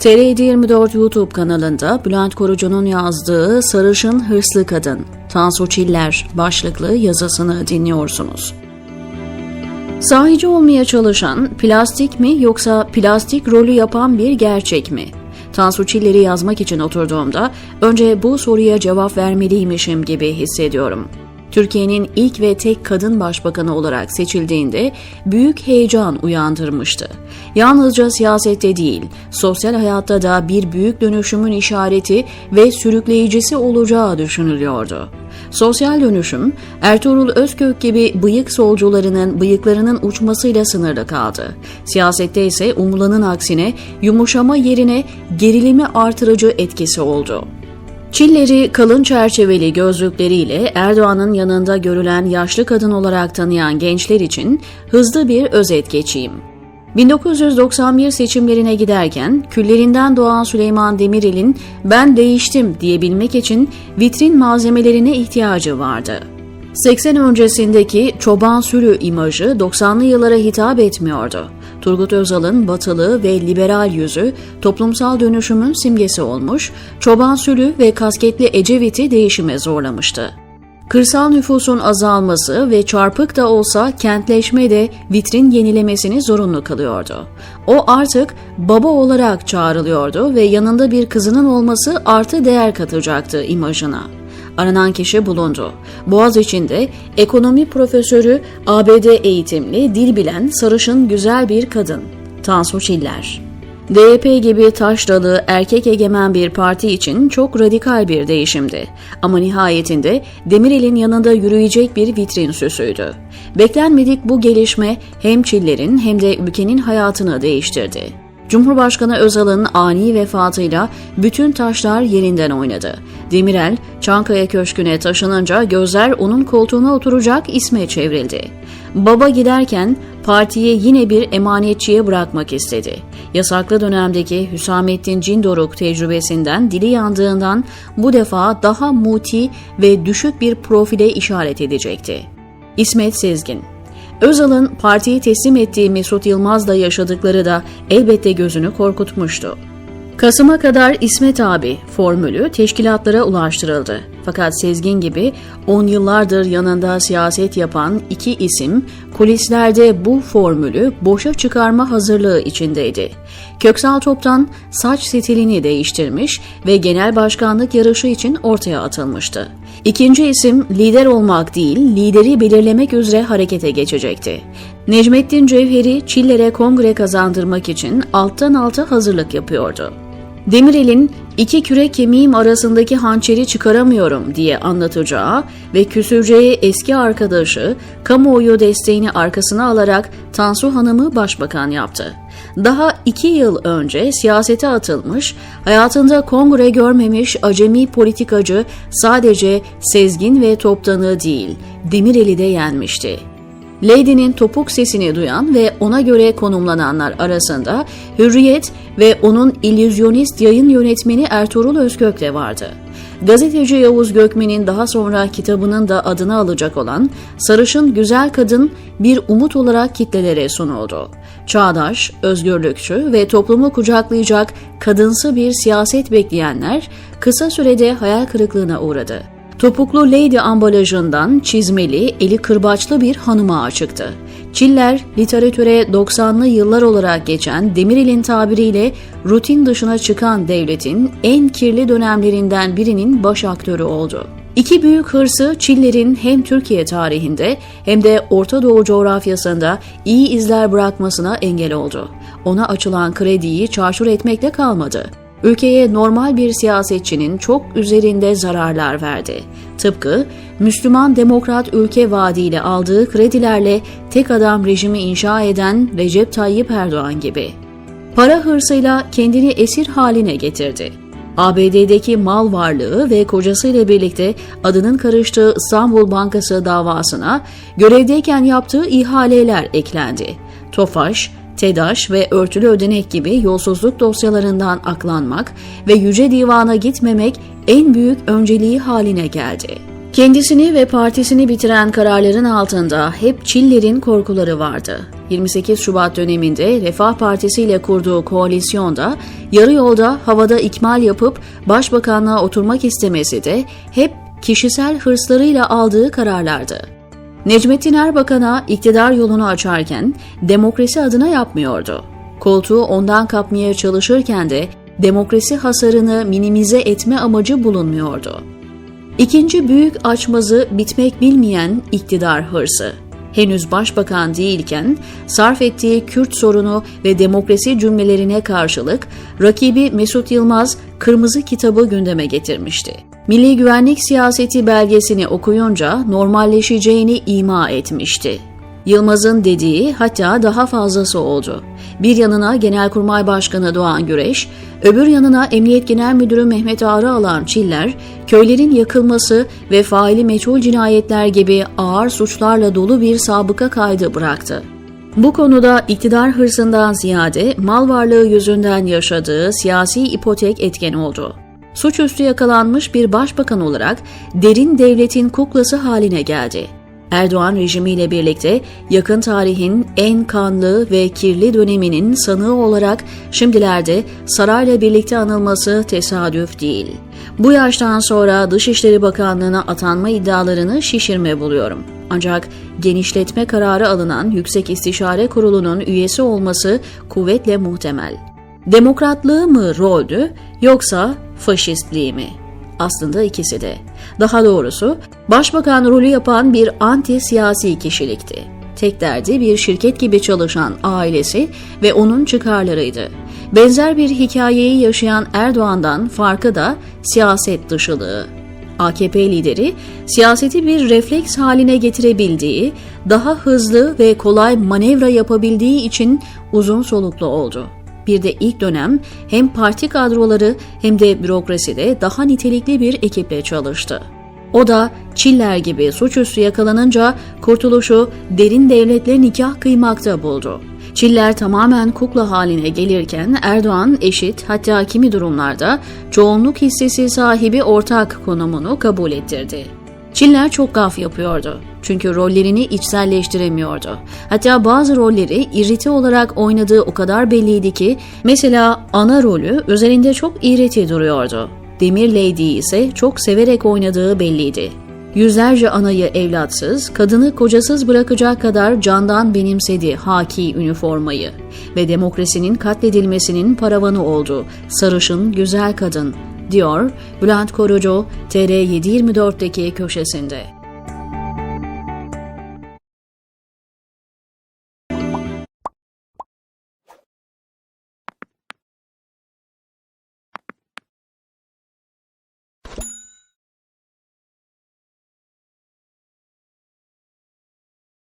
TR24 YouTube kanalında Bülent Korucu'nun yazdığı Sarışın Hırslı Kadın, Tansu Çiller başlıklı yazısını dinliyorsunuz. Sahici olmaya çalışan plastik mi yoksa plastik rolü yapan bir gerçek mi? Tansu Çiller'i yazmak için oturduğumda önce bu soruya cevap vermeliymişim gibi hissediyorum. Türkiye'nin ilk ve tek kadın başbakanı olarak seçildiğinde büyük heyecan uyandırmıştı. Yalnızca siyasette değil, sosyal hayatta da bir büyük dönüşümün işareti ve sürükleyicisi olacağı düşünülüyordu. Sosyal dönüşüm, Ertuğrul Özkök gibi bıyık solcularının bıyıklarının uçmasıyla sınırlı kaldı. Siyasette ise umulanın aksine yumuşama yerine gerilimi artırıcı etkisi oldu. Çilleri kalın çerçeveli gözlükleriyle Erdoğan'ın yanında görülen yaşlı kadın olarak tanıyan gençler için hızlı bir özet geçeyim. 1991 seçimlerine giderken küllerinden doğan Süleyman Demirel'in ben değiştim diyebilmek için vitrin malzemelerine ihtiyacı vardı. 80 öncesindeki çoban sürü imajı 90'lı yıllara hitap etmiyordu. Turgut Özal'ın batılı ve liberal yüzü toplumsal dönüşümün simgesi olmuş, çoban sürü ve kasketli Ecevit'i değişime zorlamıştı. Kırsal nüfusun azalması ve çarpık da olsa kentleşme de vitrin yenilemesini zorunlu kılıyordu. O artık baba olarak çağrılıyordu ve yanında bir kızının olması artı değer katacaktı imajına. Aranan kişi bulundu. Boğaz içinde ekonomi profesörü, ABD eğitimli, dil bilen, sarışın güzel bir kadın. Tansu Çiller. DYP gibi taşralı, erkek egemen bir parti için çok radikal bir değişimdi. Ama nihayetinde Demirel'in yanında yürüyecek bir vitrin süsüydü. Beklenmedik bu gelişme hem Çiller'in hem de ülkenin hayatını değiştirdi. Cumhurbaşkanı Özal'ın ani vefatıyla bütün taşlar yerinden oynadı. Demirel, Çankaya Köşkü'ne taşınınca gözler onun koltuğuna oturacak isme çevrildi. Baba giderken partiyi yine bir emanetçiye bırakmak istedi. Yasaklı dönemdeki Hüsamettin Cindoruk tecrübesinden dili yandığından bu defa daha muti ve düşük bir profile işaret edecekti. İsmet Sezgin Özal'ın partiyi teslim ettiği Mesut Yılmaz'la yaşadıkları da elbette gözünü korkutmuştu. Kasım'a kadar İsmet abi formülü teşkilatlara ulaştırıldı. Fakat Sezgin gibi 10 yıllardır yanında siyaset yapan iki isim kulislerde bu formülü boşa çıkarma hazırlığı içindeydi. Köksal Top'tan saç stilini değiştirmiş ve genel başkanlık yarışı için ortaya atılmıştı. İkinci isim lider olmak değil, lideri belirlemek üzere harekete geçecekti. Necmettin Cevheri Çiller'e kongre kazandırmak için alttan alta hazırlık yapıyordu. Demirel'in iki kürek kemiğim arasındaki hançeri çıkaramıyorum diye anlatacağı ve küsürceği eski arkadaşı kamuoyu desteğini arkasına alarak Tansu Hanım'ı başbakan yaptı. Daha iki yıl önce siyasete atılmış, hayatında kongre görmemiş acemi politikacı sadece Sezgin ve Toptan'ı değil, Demirel'i de yenmişti. Lady'nin topuk sesini duyan ve ona göre konumlananlar arasında Hürriyet ve onun illüzyonist yayın yönetmeni Ertuğrul Özkök de vardı. Gazeteci Yavuz Gökmen'in daha sonra kitabının da adını alacak olan Sarışın Güzel Kadın bir umut olarak kitlelere sunuldu. Çağdaş, özgürlükçü ve toplumu kucaklayacak kadınsı bir siyaset bekleyenler kısa sürede hayal kırıklığına uğradı. Topuklu Lady ambalajından çizmeli, eli kırbaçlı bir hanıma çıktı. Çiller, literatüre 90'lı yıllar olarak geçen Demirel'in tabiriyle rutin dışına çıkan devletin en kirli dönemlerinden birinin baş aktörü oldu. İki büyük hırsı Çiller'in hem Türkiye tarihinde hem de Orta Doğu coğrafyasında iyi izler bırakmasına engel oldu. Ona açılan krediyi çarçur etmekle kalmadı ülkeye normal bir siyasetçinin çok üzerinde zararlar verdi. Tıpkı Müslüman Demokrat ülke vaadiyle aldığı kredilerle tek adam rejimi inşa eden Recep Tayyip Erdoğan gibi. Para hırsıyla kendini esir haline getirdi. ABD'deki mal varlığı ve kocasıyla birlikte adının karıştığı İstanbul Bankası davasına görevdeyken yaptığı ihaleler eklendi. Tofaş, TEDAŞ ve örtülü ödenek gibi yolsuzluk dosyalarından aklanmak ve Yüce Divan'a gitmemek en büyük önceliği haline geldi. Kendisini ve partisini bitiren kararların altında hep Çiller'in korkuları vardı. 28 Şubat döneminde Refah Partisi ile kurduğu koalisyonda yarı yolda havada ikmal yapıp başbakanlığa oturmak istemesi de hep kişisel hırslarıyla aldığı kararlardı. Necmettin Erbakan'a iktidar yolunu açarken demokrasi adına yapmıyordu. Koltuğu ondan kapmaya çalışırken de demokrasi hasarını minimize etme amacı bulunmuyordu. İkinci büyük açmazı bitmek bilmeyen iktidar hırsı. Henüz başbakan değilken sarf ettiği Kürt sorunu ve demokrasi cümlelerine karşılık rakibi Mesut Yılmaz Kırmızı Kitabı gündeme getirmişti. Milli Güvenlik Siyaseti belgesini okuyunca normalleşeceğini ima etmişti. Yılmaz'ın dediği hatta daha fazlası oldu. Bir yanına Genelkurmay Başkanı Doğan Güreş, öbür yanına Emniyet Genel Müdürü Mehmet Ağrı alan Çiller, köylerin yakılması ve faili meçhul cinayetler gibi ağır suçlarla dolu bir sabıka kaydı bıraktı. Bu konuda iktidar hırsından ziyade mal varlığı yüzünden yaşadığı siyasi ipotek etken oldu. Suçüstü yakalanmış bir başbakan olarak derin devletin kuklası haline geldi. Erdoğan rejimiyle birlikte yakın tarihin en kanlı ve kirli döneminin sanığı olarak şimdilerde sarayla birlikte anılması tesadüf değil. Bu yaştan sonra Dışişleri Bakanlığı'na atanma iddialarını şişirme buluyorum. Ancak genişletme kararı alınan Yüksek İstişare Kurulu'nun üyesi olması kuvvetle muhtemel. Demokratlığı mı roldü yoksa faşistliği mi? Aslında ikisi de. Daha doğrusu başbakan rolü yapan bir anti siyasi kişilikti. Tek derdi bir şirket gibi çalışan ailesi ve onun çıkarlarıydı. Benzer bir hikayeyi yaşayan Erdoğan'dan farkı da siyaset dışılığı. AKP lideri siyaseti bir refleks haline getirebildiği, daha hızlı ve kolay manevra yapabildiği için uzun soluklu oldu. Bir de ilk dönem hem parti kadroları hem de bürokraside daha nitelikli bir ekiple çalıştı. O da Çiller gibi suçüstü yakalanınca kurtuluşu derin devletle nikah kıymakta buldu. Çiller tamamen kukla haline gelirken Erdoğan eşit hatta kimi durumlarda çoğunluk hissesi sahibi ortak konumunu kabul ettirdi. Çiller çok gaf yapıyordu. Çünkü rollerini içselleştiremiyordu. Hatta bazı rolleri irriti olarak oynadığı o kadar belliydi ki mesela ana rolü üzerinde çok irriti duruyordu. Demir Lady'yi ise çok severek oynadığı belliydi. Yüzlerce anayı evlatsız, kadını kocasız bırakacak kadar candan benimsedi haki üniformayı ve demokrasinin katledilmesinin paravanı oldu sarışın güzel kadın, diyor Bülent Korucu TR724'deki köşesinde.